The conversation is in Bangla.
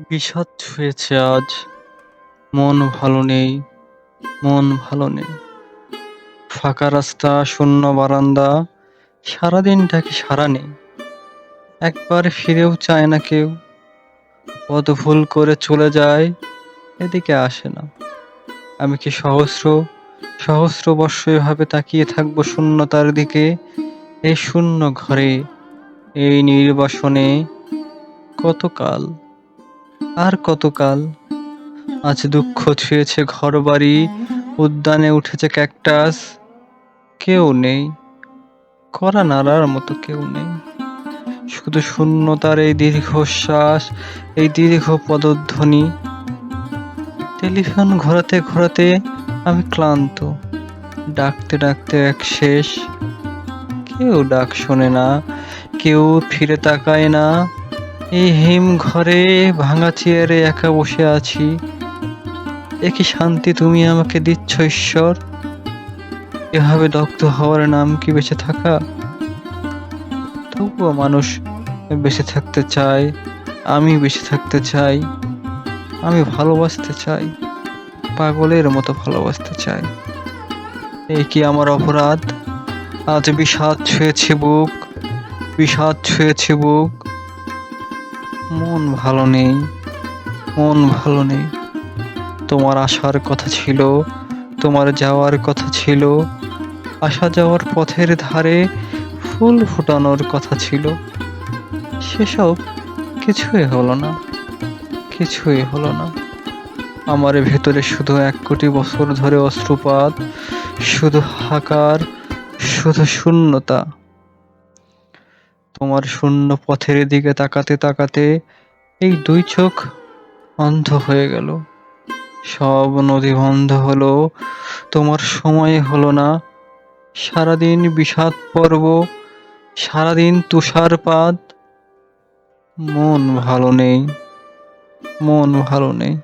বিষাদ ছুঁয়েছে আজ। মন ভালো নেই, মন ভালো নেই। ফাঁকা রাস্তা, শূন্য বারান্দা সারাদিনটা কি সারা নেই। একবার ফিরেও চায় না কেউ। পদ ভুল করে চলে যায়, এদিকে আসে না। আমি কি সহস্র সহস্র বর্ষ এভাবে তাকিয়ে থাকব শূন্যতার দিকে? এই শূন্য ঘরে, এই নির্বাসনে কতকাল আর কতকাল? আজ দুঃখ ছুঁয়েছে ঘর বাড়ি উদ্যানে উঠেছে ক্যাকটাস। কেউ নেই করা নাড়ার মতো কেউ নেই। শুধু শূন্যতার এই দীর্ঘশ্বাস, এই দীর্ঘ পদধ্বনি। টেলিফোন ঘোরাতে ঘোরাতে আমি ক্লান্ত। ডাকতে ডাকতে এক শেষ। কেউ ডাক শোনে না, কেউ ফিরে তাকায় না। এই হিম ঘরে ভাঙা চেয়ারে একা বসে আছি। একই শান্তি তুমি আমাকে দিচ্ছ, ঈশ্বর? এভাবে দগ্ধ হওয়ার নাম কি বেঁচে থাকা? তবুও মানুষ বেঁচে থাকতে চায়, আমি বেঁচে থাকতে চাই, আমি ভালোবাসতে চাই, পাগলের মতো ভালোবাসতে চাই। এই কি আমার অপরাধ? আজ বিষাদ ছুঁয়েছে বুক, বিষাদ ছুঁয়েছে বুক। মন ভালো নেই, মন ভালো নেই। তোমার আসার কথা ছিল, তোমার যাওয়ার কথা ছিল, আসা যাওয়ার পথের ধারে ফুল ফোটানোর কথা ছিল। সেসব কিছুই হলো না, কিছুই হলো না। আমার ভেতরে শুধু এক কোটি বছর ধরে অশ্রুপাত, শুধু হাকার শুধু শূন্যতা। তোমার শূন্য পথের দিকে তাকাতে তাকাতে এই দুই চোখ অন্ধ হয়ে গেল। সব নদী বন্ধ হলো। তোমার সময় হলো না। সারাদিন বিষাদ পর্ব, সারাদিন তুষারপাত। মন ভালো নেই, মন ভালো নেই।